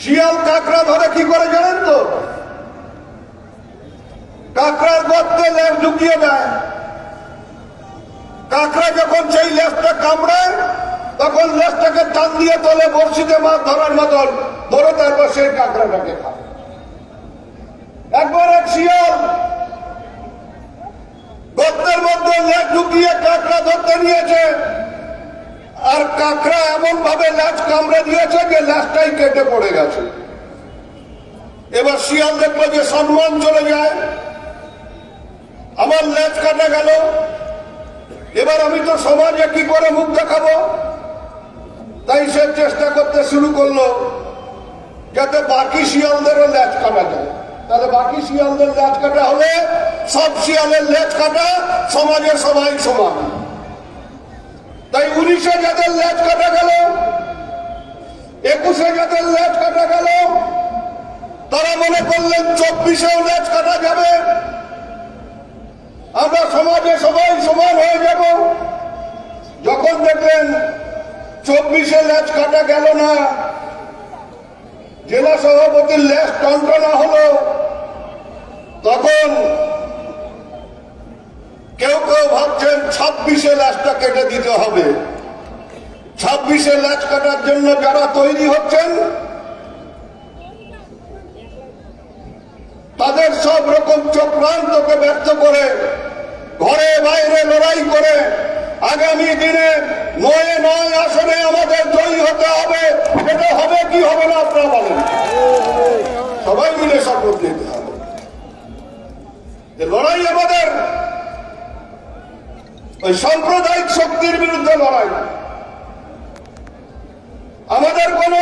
শিয়াল কাঁকড়া ধরে কি করে জানেন তো? কাঁকড়ার গর্তে লেজ ঢুকিয়ে দেয়। কাঁকড়া যখন সেই লেজটা কামড়ায়, তখন লেজটাকে টান দিয়ে তোলে বড়শিতে মাছ ধরার মতন ধরে তারপর সেই কাঁকড়াটাকে একবার এক শিয়াল গর্তের মধ্যে লেজ ঢুকিয়ে কাঁকড়া ধরতে নিয়েছে। আর কাঁকড়া এমন ভাবে ল্যাচ কামড়ে দিয়েছে যে ল্যাচটাই কেটে পড়ে গেছে। এবার শিয়াল দেখল যে সম্মান চলে যায়। আমার ল্যাচ কাটা গেল। এবার আমি তো সমাজে কি করে মুখ দেখাবো? তাই সে চেষ্টা করতে শুরু করল যাতে বাকি শিয়ালদেরও ল্যাচ কাটা যায়। তাহলে বাকি শিয়ালদের ল্যাচ কাটা হলে সব শিয়ালের ল্যাচ কাটা সমাজে সবাই সমান। তাই উনিশে যাদের ল্যাচ কাটা গেল, একুশে যাদের ল্যাচ কাটা গেল, তারা মনে করলেন চব্বিশেও ল্যাচ কাটা যাবে। আমরা সমাজে সবাই সমান হয়ে যাব। যখন দেখলেন চব্বিশে ল্যাচ কাটা গেল না, জেলা সভাপতির ল্যাচ টনটনা হলো, তখন ছাব্বিশে ল্যাচটা কেটে দিতে হবে। ছাব্বিশে ল্যাচ কাটার জন্য যারা তৈরি হচ্ছেন, তাদের সব রকম চক্রান্তকে ব্যর্থ করে, ঘরে বাইরে লড়াই করে আগামী দিনে নয় নয় আসনে আমাদের জয়ী হতে হবে। এটা হবে কি হবে না আপনারা বলেন। সবাই মিলে শপথ নিতে হবে। লড়াই আমাদের ওই সাম্প্রদায়িক শক্তির বিরুদ্ধে লড়াই। আমাদের কোন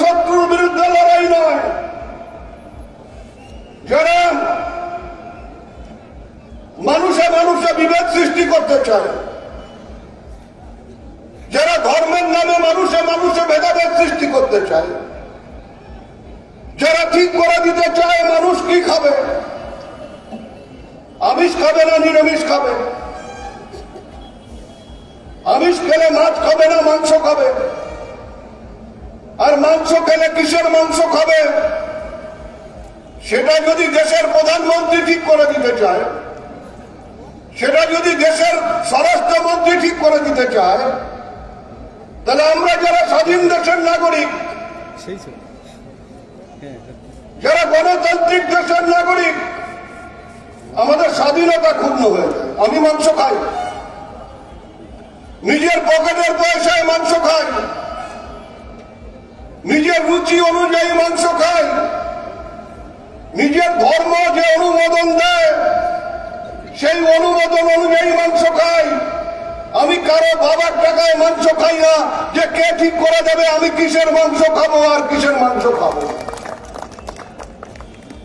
শত্রুর বিরুদ্ধে লড়াই নয়। যারা মানুষে মানুষে বিভেদ সৃষ্টি করতে চায়, যারা ধর্মের নামে মানুষে মানুষে ভেদাভেদ সৃষ্টি করতে চায়, যারা ঠিক করে দিতে চায় মানুষ কি খাবে? আমিষ খাবে না নিরামিষ খাবে। আমিষ খেলে মাছ খাবে না মাংস খাবে। আর মাংস খেলে কিসের মাংস খাবে? সেটা যদি দেশের প্রধানমন্ত্রী ঠিক করে দিতে চায় সেটা যদি দেশের স্বরাষ্ট্রমন্ত্রী ঠিক করে দিতে চায় তাহলে আমরা যারা স্বাধীন দেশের নাগরিক হ্যাঁ। যারা গণতান্ত্রিক দেশের নাগরিক আমাদের স্বাধীনতা ক্ষুণ্ণ হয়ে যায়। আমি মাংস খাই। নিজের পকেটের পয়সায় মাংস খাই। নিজের রুচি অনুযায়ী মাংস খাই। নিজের ধর্ম যে অনুমোদন দেয়, সেই অনুমোদন অনুযায়ী মাংস খাই। আমি কারও বাবার টাকায় মাংস খাই না যে কে ঠিক করে দেবে আমি কিসের মাংস খাব আর কিসের মাংস খাব?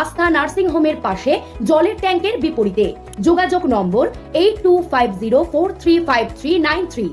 আস্থা নার্সিং হোমের পাশে জলের ট্যাঙ্কের বিপরীতে। যোগাযোগ number eight two five zero four three five three nine three.